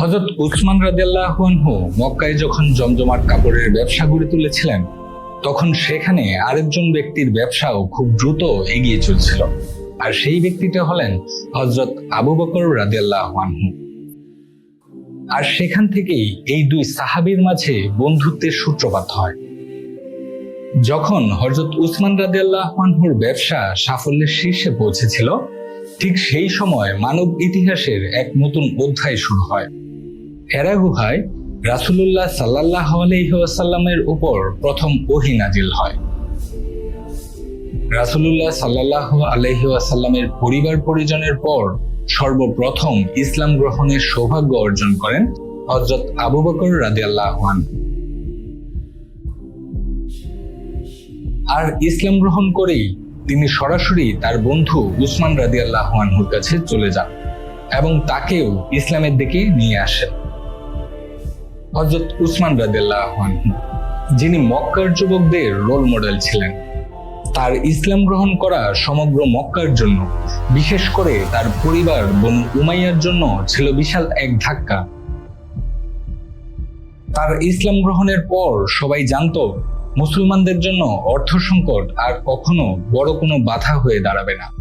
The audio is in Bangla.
হজরত উসমান রাদিয়াল্লাহু মক্কায় যখন জমজমাট কাপড়ের ব্যবসা গড়ে তুলেছিলেন, তখন সেখানে আরেকজন ব্যক্তির ব্যবসাও খুব দ্রুত এগিয়ে চলছিল। আর সেই ব্যক্তিটা হলেন হজরত আবু বকর রাদিয়াল্লাহু আনহু। আর সেখান থেকেই এই দুই সাহাবীর মাঝে বন্ধুত্বের সূত্রপাত হয়। যখন হজরত উসমান রাদিয়াল্লাহুর ব্যবসা সাফল্যের শীর্ষে পৌঁছেছিল, ঠিক সেই সময় মানব ইতিহাসের এক নতুন অধ্যায় শুরু হয়। হেরা গুহায় রাসুলুল্লাহ সাল্লাহ আলহিহাসাল্লামের উপর প্রথম ওহি নাজিল হয়। রাসুলুল্লাহ সাল্লাহ আলহিহাসাল্লামের পরিবার পরিজনের পর সর্বপ্রথম ইসলাম গ্রহণের সৌভাগ্য অর্জন করেন হজরত আবু বকর রাদিয়াল্লাহান আর ইসলাম গ্রহণ করেই তিনি সরাসরি তার বন্ধু উসমান রাদিয়াল্লাহানহুর কাছে চলে যান এবং তাকেও ইসলামের দিকে নিয়ে আসেন। হজরত উসমান রাদিয়াল্লাহানহু যিনি মক্কার যুবকদের রোল মডেল ছিলেন। তার ইসলাম গ্রহণ করা সমগ্র মক্কার জন্য, বিশেষ করে তার পরিবার বনু উমাইয়ার জন্য ছিল বিশাল এক ধাক্কা। তার ইসলাম গ্রহণের পর সবাই জানতো, মুসলমানদের জন্য অর্থ সংকট আর কখনো বড় কোনো বাধা হয়ে দাঁড়াবে না।